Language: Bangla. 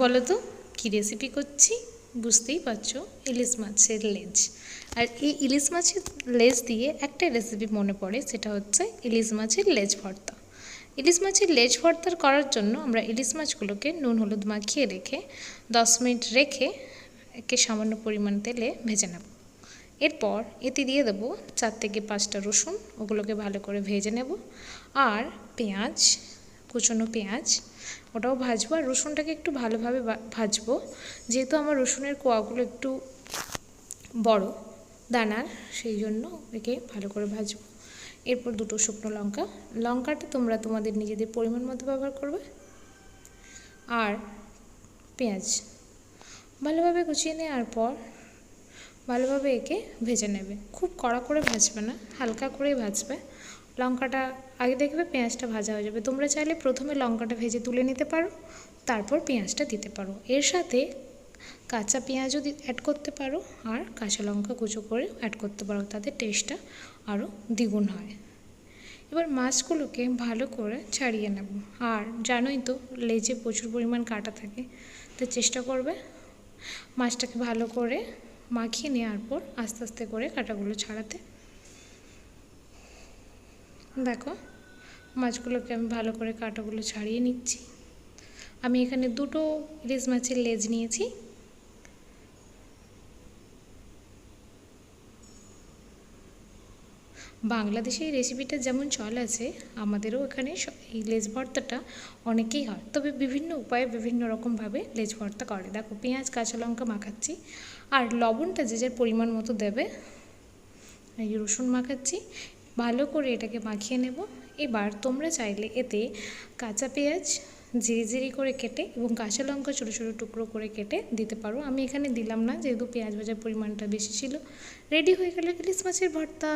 বলো তো, কী রেসিপি করছি? বুঝতেই পারছ, ইলিশ মাছের লেজ। আর এই ইলিশ মাছের লেজ দিয়ে একটা রেসিপি মনে পড়ে, সেটা হচ্ছে ইলিশ মাছের লেজ ভর্তা। ইলিশ মাছের লেজ ভর্তার করার জন্য আমরা ইলিশ মাছগুলোকে নুন, হলুদ মাখিয়ে রেখে দশ মিনিট রেখে একে সামান্য পরিমাণ তেলে ভেজে নেব। এরপর এতে দিয়ে দেবো চার থেকে পাঁচটা রসুন, ওগুলোকে ভালো করে ভেজে নেব। আর পেঁয়াজ কুচনো পেঁয়াজ, ওটাও ভাজবো আর রসুনটাকে একটু ভালোভাবে ভাজবো। যেহেতু আমার রসুনের কোয়াগুলো একটু বড় দানার সেই জন্য একে ভালো করে ভাজবো। এরপর দুটো শুকনো লঙ্কা। লঙ্কাটা তোমরা তোমাদের নিজেদের পরিমাণ মতো ব্যবহার করবে। আর পেঁয়াজ। ভালোভাবে কুচিয়ে নেওয়ার পর ভালোভাবে একে ভেজে নেবে। খুব কড়া করে ভাজবে না, হালকা করেই ভাজবে। লঙ্কাটা, আগে দেখবে পেঁয়াজটা ভাজা হয়ে যাবে। তোমরা চাইলে প্রথমে লঙ্কাটা ভেজে তুলে নিতে পারো, তারপর পেঁয়াজটা দিতে পারো। এর সাথে কাঁচা পেঁয়াজও অ্যাড করতে পারো, আর কাঁচা লঙ্কা কুচো করে অ্যাড করতে পারো। তাতে টেস্টটা আরও দ্বিগুণ হয়। এবার মাছগুলোকে ভালো করে ছাড়িয়ে নেব। আর জানোই তো, লেজে প্রচুর পরিমাণ কাটা থাকে, তো চেষ্টা করবে মাছটাকে ভালো করে মাখিয়ে নেওয়ার পর আস্তে আস্তে করে কাটাগুলো ছাড়াতে। দেখো, মাছগুলোকে আমি ভালো করে কাটাগুলো ছাড়িয়ে নিচ্ছি। আমি এখানে দুটো ইলিশ মাছের লেজ নিয়েছি। বাংলাদেশে এই রেসিপিটা যেমন চল আছে, আমাদেরও এখানে এই লেজ ভর্তাটা অনেকেই হয়। তবে বিভিন্ন উপায়ে বিভিন্ন রকমভাবে লেজ ভর্তা করে। দেখো, পেঁয়াজ, কাঁচা লঙ্কা মাখাচ্ছি। আর লবণটা যে যার পরিমাণ মতো দেবে, এই রসুন মাখাচ্ছি। ভালো করে এটাকে মাখিয়ে নেব। এবার তোমরা চাইলে এতে কাঁচা পেঁয়াজ ঝিরি ঝিরি করে কেটে এবং কাঁচা লঙ্কা ছোটো ছোটো টুকরো করে কেটে দিতে পারো। আমি এখানে দিলাম না, যেহেতু পেঁয়াজ ভাজার পরিমাণটা বেশি ছিল। রেডি হয়ে গেল ইলিশ মাছের ভর্তা।